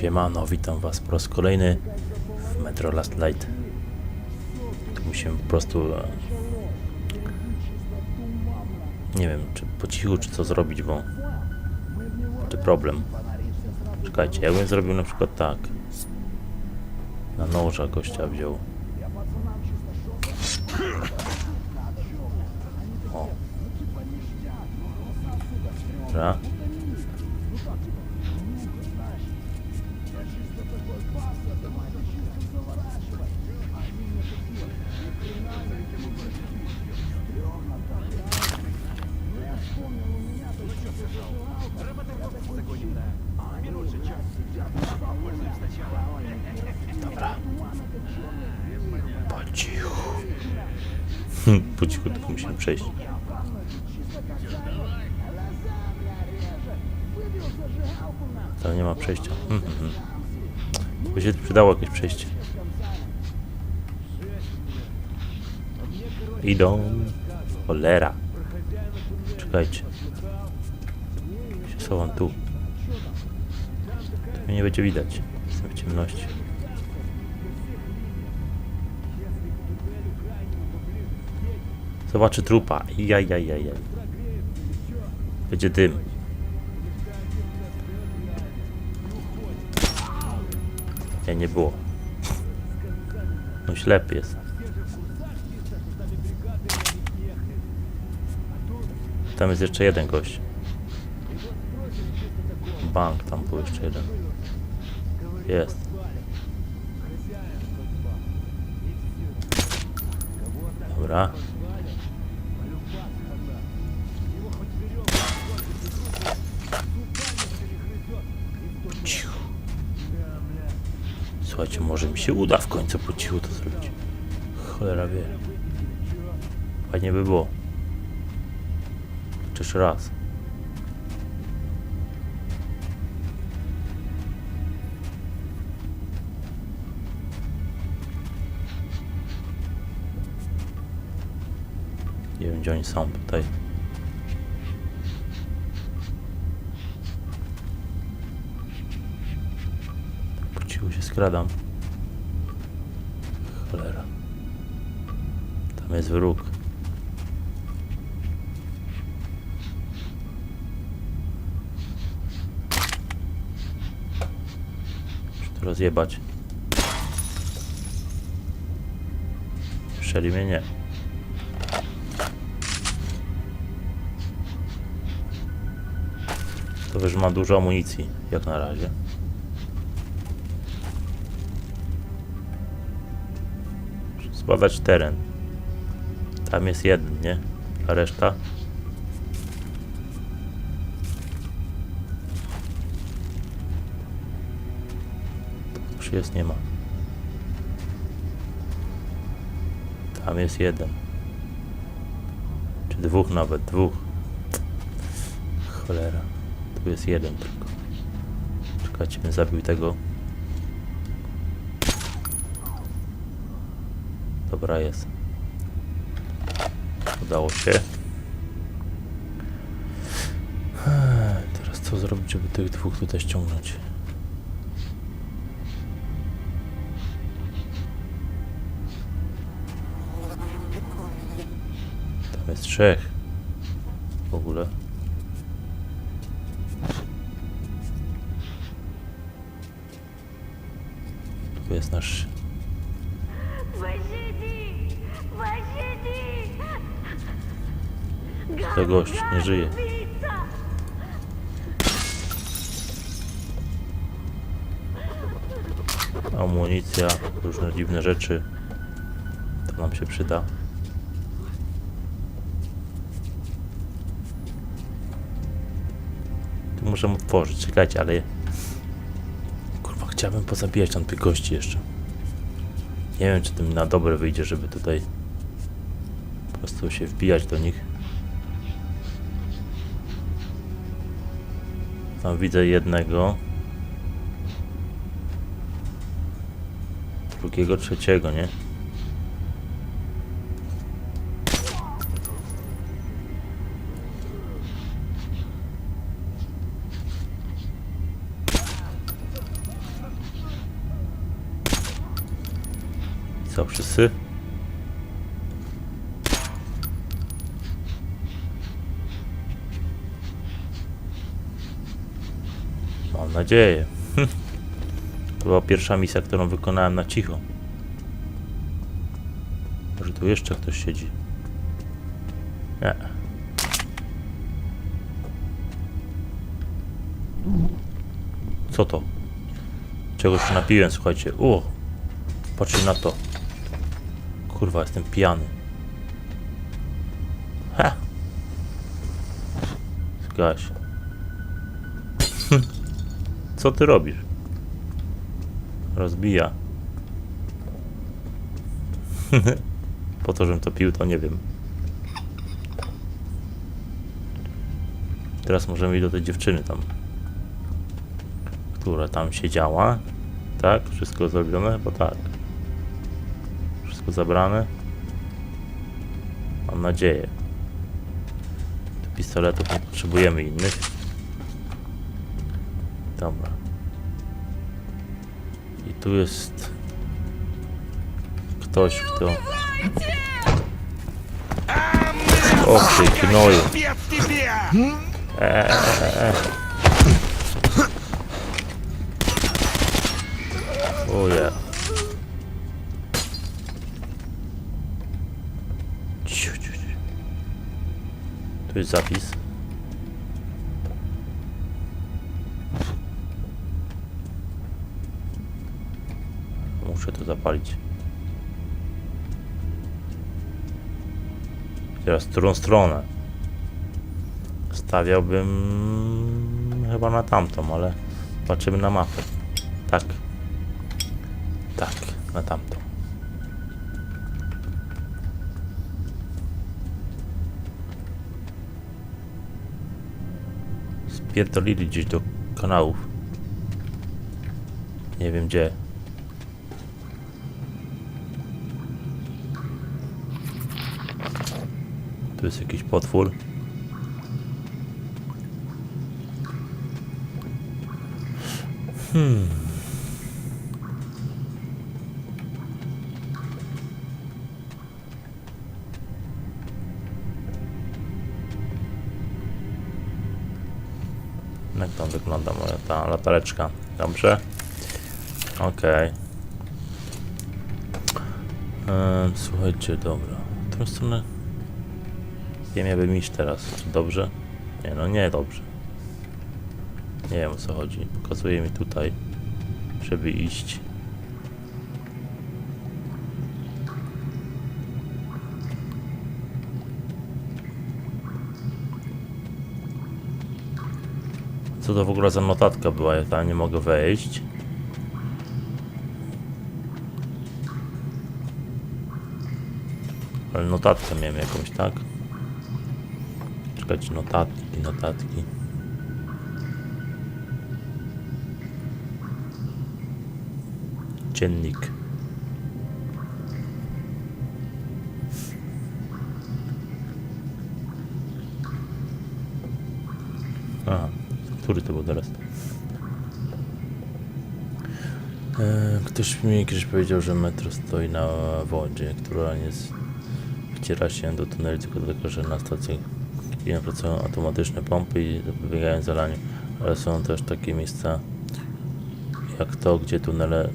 Siemano, witam was po raz kolejny w Metro Last Light. Tu musimy po prostu... e, Nie wiem, czy po cichu, czy co zrobić, bo... Czy problem. Czekajcie, ja bym zrobił na przykład tak. Na noża gościa wziął. O. Dobra. po cichu tylko musimy przejść. Tam nie ma przejścia. Mhm. By się przydało jakieś przejście. Idą. Cholera. Czekajcie. Się schowam tu. To mnie nie będzie widać. Jestem w ciemności. Zobaczy trupa. Jajajajaj. Będzie dym. Nie, nie było. No ślepy jest. Tam jest jeszcze jeden gość. Bank, tam był jeszcze jeden. Jest. Dobra. Słuchajcie, może mi się uda w końcu po cichu to zrobić. Cholera wie. Fajnie by było. Jeszcze raz. Nie wiem gdzie oni są tutaj. Po cichu się skradam. Jest wróg. Muszę to rozjebać. Strzeli mnie nie. To już ma dużo amunicji, jak na razie. Zbadać teren. Tam jest jeden, nie? A reszta? Już jest, nie ma. Tam jest jeden. Czy dwóch nawet, dwóch. Cholera. Tu jest jeden tylko. Czekajcie, bym zabił tego. Dobra, jest. Udało się. Teraz co zrobić, żeby tych dwóch tutaj ściągnąć? Tam jest trzech. W ogóle. Tu jest nasz To gość, nie żyje. Amunicja, różne dziwne rzeczy. To nam się przyda. Tu muszę otworzyć, czekajcie, ale... Kurwa, chciałbym pozabijać tam tych gości jeszcze. Nie wiem, czy to mi na dobre wyjdzie, żeby tutaj po prostu się wbijać do nich. Tam widzę jednego. drugiego, trzeciego, nie? Mam nadzieję. To była pierwsza misja, którą wykonałem na cicho. Może tu jeszcze ktoś siedzi? Nie. Co to? Czegoś się napiłem, słuchajcie. O! Patrzcie na to. Kurwa, jestem pijany. Ha! Zgaś. Co ty robisz? Rozbija. po to, żebym to pił, to nie wiem. Teraz możemy iść do tej dziewczyny tam. Która tam siedziała. Tak? Wszystko zrobione? Bo tak. Wszystko zabrane? Mam nadzieję. Pistoletów nie potrzebujemy innych. Dobra. I tu jest ktoś, kto... O ty gnoju. Eee. O ja. Tu jest zapis. Muszę to zapalić. Teraz którą stronę? Stawiałbym chyba na tamtą, ale patrzymy na mapę. Tak. Tak, na tamtą. Spierdolili gdzieś do kanałów. Nie wiem gdzie. Tu jest jakiś potwór. Jak tam wygląda moja ta latareczka? Dobrze. Okej. Em, Słuchajcie, dobra. W tą stronę. Wiem, jakbym iść teraz. Dobrze? Nie, no nie dobrze. Nie wiem o co chodzi. Pokazuje mi tutaj, żeby iść. Co to w ogóle za notatka była? Ja tam nie mogę wejść. Ale notatkę miałem jakąś, tak? Czekajcie, notatki, notatki. Dziennik. Aha, który to był teraz? E, Ktoś mi kiedyś powiedział, że metro stoi na wodzie, która nie wciera się do tuneli tylko dlatego, że na stacjach nie pracują automatyczne pompy i zapobiegają zalaniu, ale są też takie miejsca jak to, gdzie tunele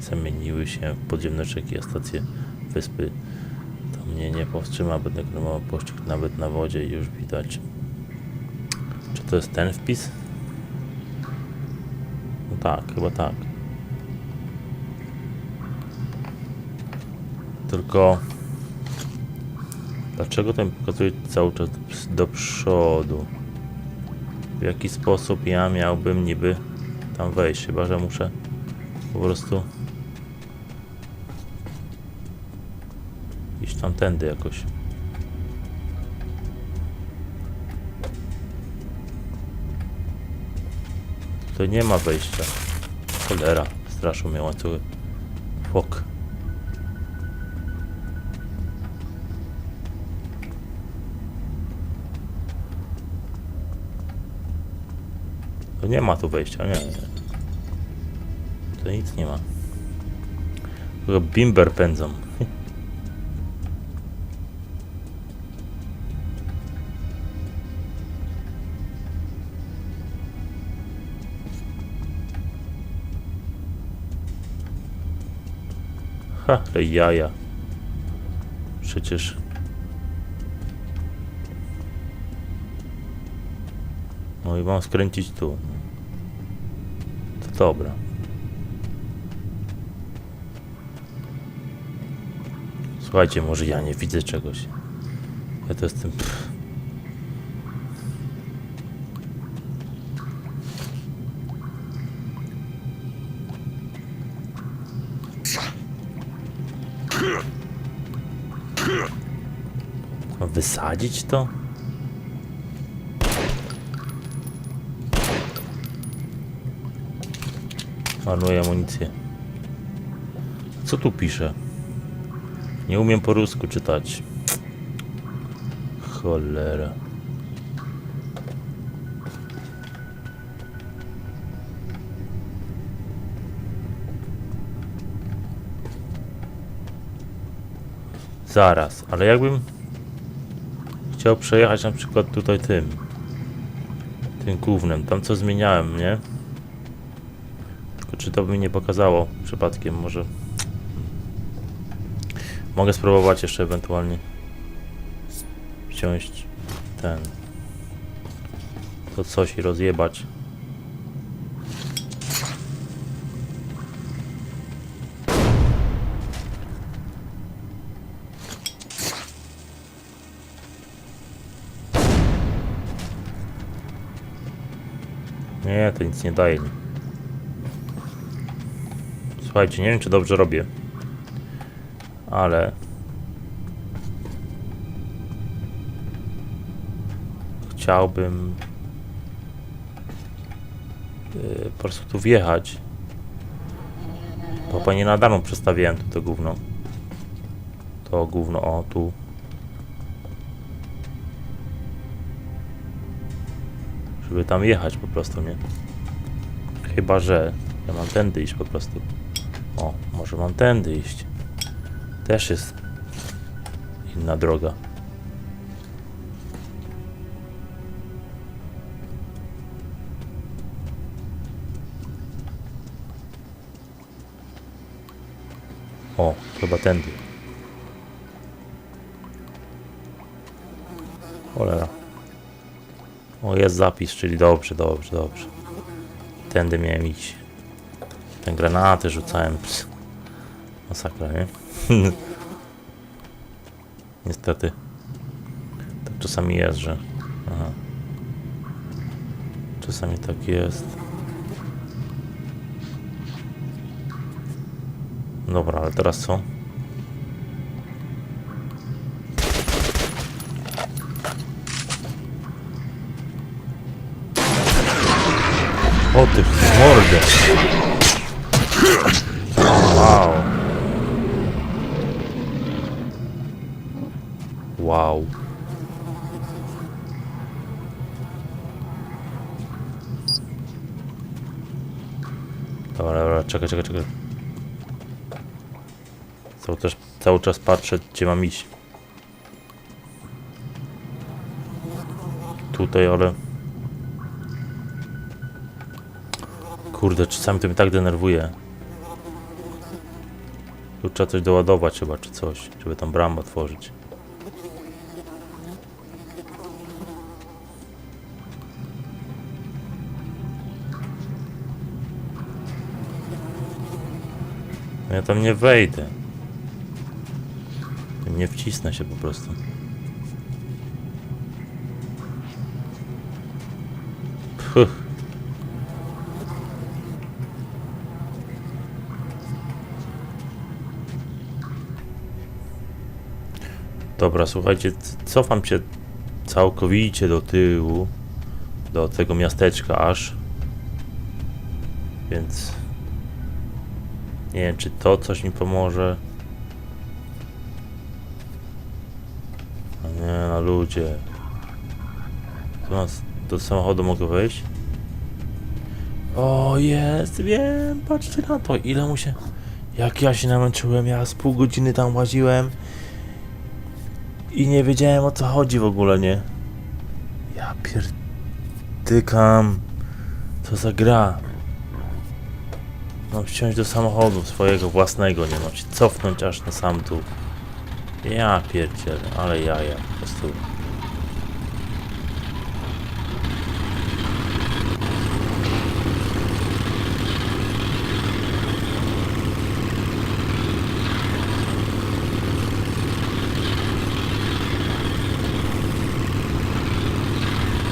zamieniły się w podziemne rzeki, a stacje wyspy. To mnie nie powstrzyma, będę kremował pościg nawet na wodzie i już widać. Czy to jest ten wpis? No tak, chyba tak. Tylko dlaczego to mi pokazuje cały czas do przodu? W jaki sposób ja miałbym niby tam wejść? Chyba, że muszę po prostu iść tamtędy jakoś. Tutaj nie ma wejścia. Cholera, straszą mnie łańcuchy. Fok. To nie ma tu wejścia, nie. To nic nie ma. Chyba bimber pędzą. Ha, ale jaja. Przecież... No i mam skręcić tu. To dobra. Słuchajcie, może ja nie widzę czegoś. Ja to jestem... Pff. Wysadzić to? Marnuję amunicję. Co tu pisze? Nie umiem po rusku czytać. Cholera. Zaraz, ale jakbym chciał przejechać na przykład tutaj tym tym głównym, tam co zmieniałem, nie? Czy to by mi nie pokazało przypadkiem, może Mogę spróbować jeszcze ewentualnie wziąć ten to coś i rozjebać. Nie, to nic nie daje. Słuchajcie, nie wiem czy dobrze robię ale chciałbym yy, po prostu tu wjechać. Bo nie na darmo przestawiałem tu to gówno. To gówno, o tu. Żeby tam jechać po prostu, nie? Chyba, że ja mam tędy iść po prostu. Może mam tędy iść. Też jest inna droga. O, chyba tędy. Cholera. O, jest zapis, czyli dobrze, dobrze, dobrze. Tędy miałem iść. Te granaty rzucałem. Masakra, nie? Niestety. Tak czasami jest, że. Aha. Czasami tak jest. Dobra, ale teraz co? O ty mordę! Wow. Dobra, dobra, czekaj, czekaj, czekaj. Cały czas, cały czas patrzę, gdzie mam iść. Tutaj, ale... Kurde, czasami to mnie tak denerwuje. Tu trzeba coś doładować chyba, czy coś, żeby tam bramę otworzyć. Ja tam nie wejdę. Nie wcisnę się po prostu. Puh. Dobra, słuchajcie, cofam się całkowicie do tyłu, do tego miasteczka aż. Więc nie wiem, czy to coś mi pomoże. A nie, no ludzie. Nas, do samochodu mogę wejść? O, jest, wiem, patrzcie na to, ile mu się... Jak ja się namęczyłem, ja z pół godziny tam łaziłem i nie wiedziałem o co chodzi w ogóle, nie? Ja pierdykam. Co za gra? Mam wsiąść do samochodu swojego własnego, nie mam się cofnąć aż na sam dół. Ja pierdzielę, ale jaja po prostu.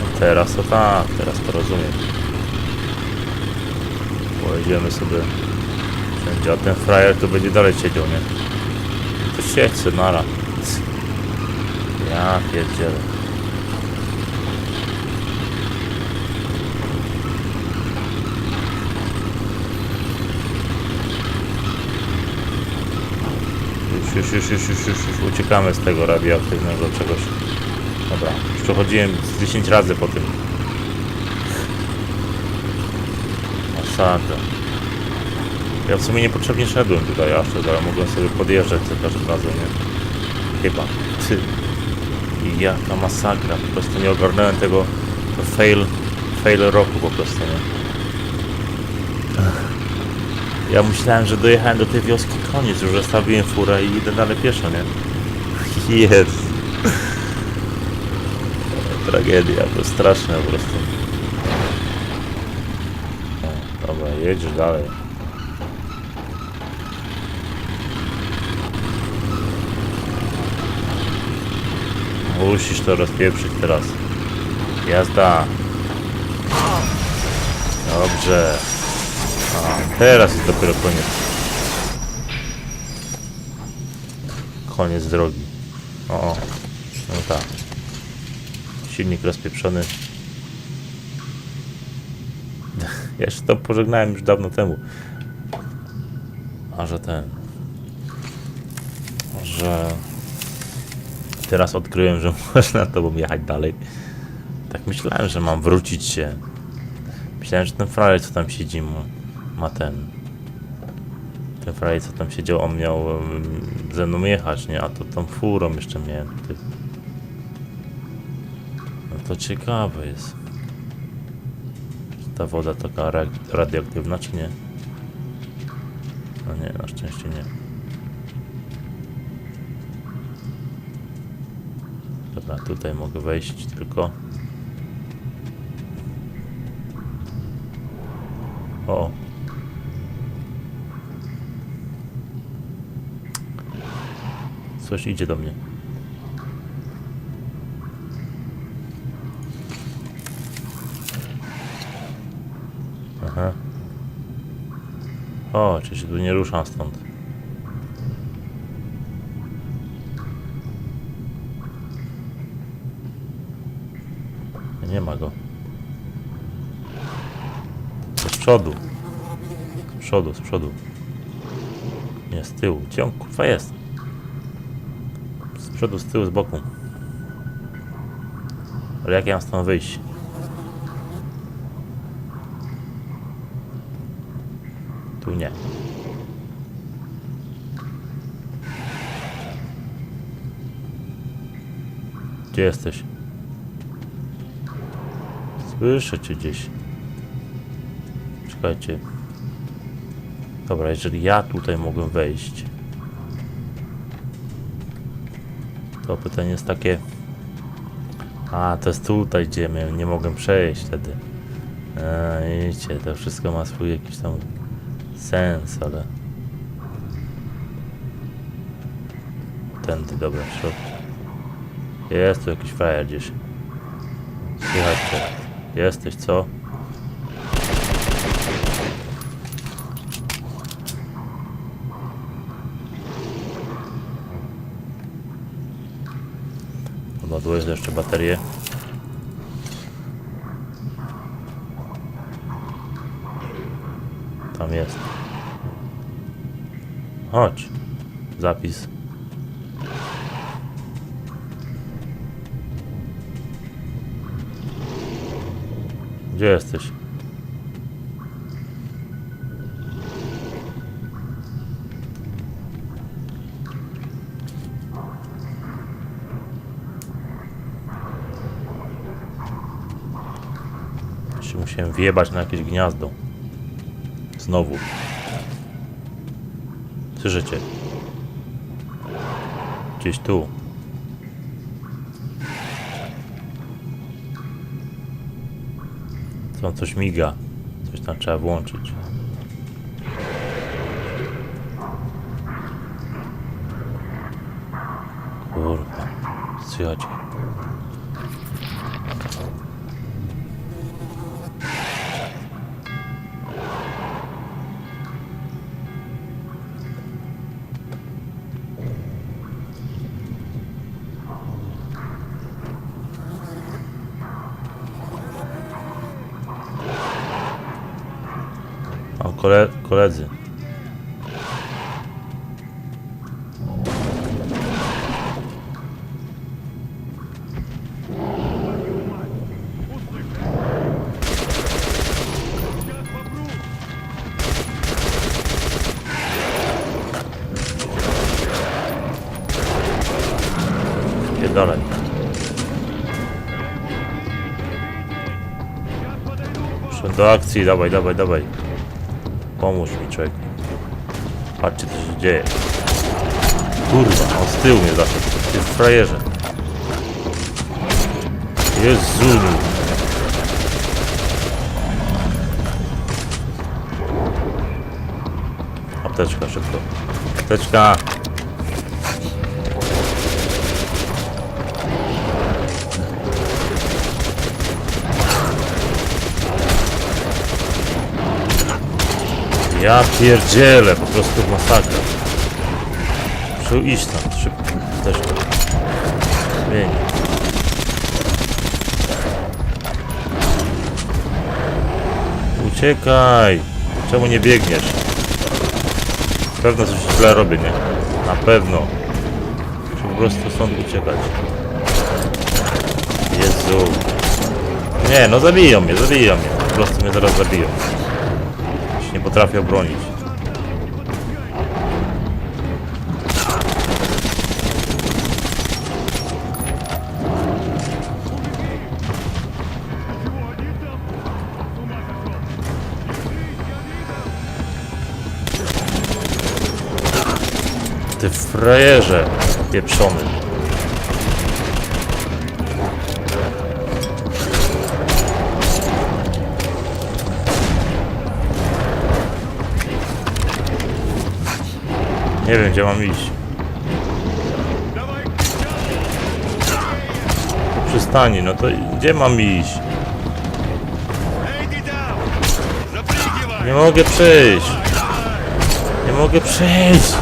No teraz to tak, teraz to rozumiem. Pojedziemy sobie wszędzie, a ten frajer to będzie dalej siedział, nie? To siedź se, nara. Ja pierdzielę. Już, już, już, już, już, już, już uciekamy z tego radioaktywnego czegoś. Dobra, już przechodziłem z 10 razy po tym. Masakra. Ja w sumie niepotrzebnie szedłem tutaj aż tutaj, ale mogłem sobie podjeżdżać za każdym razem, nie? Chyba. Ty. Jaka masakra. Po prostu nie ogarnąłem tego. To fail, fail roku po prostu, nie? Ja myślałem, że dojechałem do tej wioski koniec, już zostawiłem furę i idę dalej pieszo, nie? Jest. Tragedia, to straszne po prostu. O, dobra, jedziesz dalej. Musisz to rozpieprzyć teraz. Jazda. Dobrze. A, teraz jest dopiero koniec. Koniec drogi. O, no tak. Silnik rozpieprzony. Ja się to pożegnałem już dawno temu. A że ten. Że. Teraz odkryłem, że można tobą jechać dalej. Tak myślałem, że mam wrócić się. Myślałem, że ten frajer, co tam siedzi, ma ten. Ten frajer, co tam siedział, on miał ze mną jechać, nie? A to tą furą jeszcze miałem. Ty. No to ciekawe jest. Ta woda taka ra- radioaktywna, czy nie? No nie, na szczęście nie. Dobra, tutaj mogę wejść tylko. O. Coś idzie do mnie. O, czy się tu nie ruszam stąd. Nie ma go. Z przodu. Z przodu, z przodu. Nie, z tyłu. Gdzie on kurwa jest? Z przodu, z tyłu, z boku. Ale jak ja mam stąd wyjść? Tu nie. Gdzie jesteś? Słyszę cię gdzieś. Czekajcie. Dobra, jeżeli ja tutaj mogłem wejść, to pytanie jest takie. A, to jest tutaj, gdzie my nie mogłem przejść wtedy. A, widzicie, to wszystko ma swój jakiś tam sens, ale... Tędy, dobra, w środku. Jest tu jakiś frajer gdzieś. Słychać cię. Jesteś, co? Odładujesz jeszcze baterię. Tam jest. Chodź. Zapis. Gdzie jesteś? Musiałem wjebać na jakieś gniazdo. Znowu. Słyszycie? Gdzieś tu. Tam coś miga. Coś tam trzeba włączyć. Kurwa. Słychać. Pierdolę. Do akcji, dawaj, dawaj, dawaj. Pomóż mi, człowiek. Patrzcie, co się dzieje. Kurwa, on z tyłu mnie zaszedł. Ty frajerze. Jezu. Apteczka, szybko. Apteczka. Ja pierdzielę, po prostu masakra. Muszę iść tam, szybko. Też to. Zmieni. Uciekaj! Czemu nie biegniesz? Na pewno coś źle robię, nie? Na pewno. Muszę po prostu stąd uciekać. Jezu. Nie, no zabiją mnie, zabiją mnie. Po prostu mnie zaraz zabiją nie potrafię obronić. Ty frajerze pieprzony. Nie wiem, gdzie mam iść. Przystani, no to gdzie mam iść? Nie mogę przejść. Nie mogę przyjść.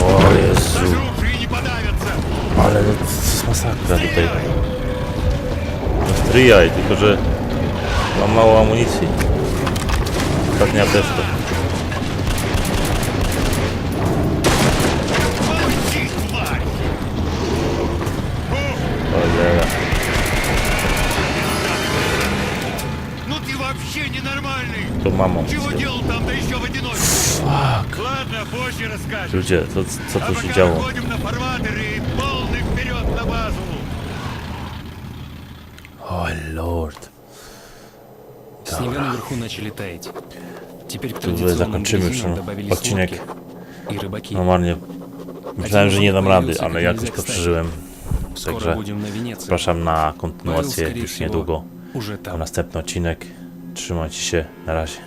O Jezu. Ale to jest masakra tutaj. Stryjaj, tylko że mam mało amunicji. как не отдашь-то. Ну ты вообще ненормальный. То мама. Фак. Ладно, позже расскажешь. Люди, тут что-то а делал. На и на базу. О, лорд. Снега наверху начали таять. Теперь к Тут традиционным закончimy już магазинам добавились odcinek. лодки и рыбаки. Normalnie myślałem, że nie dam rady, ale jakoś to przeżyłem. Скоро Także будем на Венеции. zapraszam na Павел, kontynuację скорее już всего, niedługo. Уже Na там. następny odcinek. Trzymajcie się. Na razie.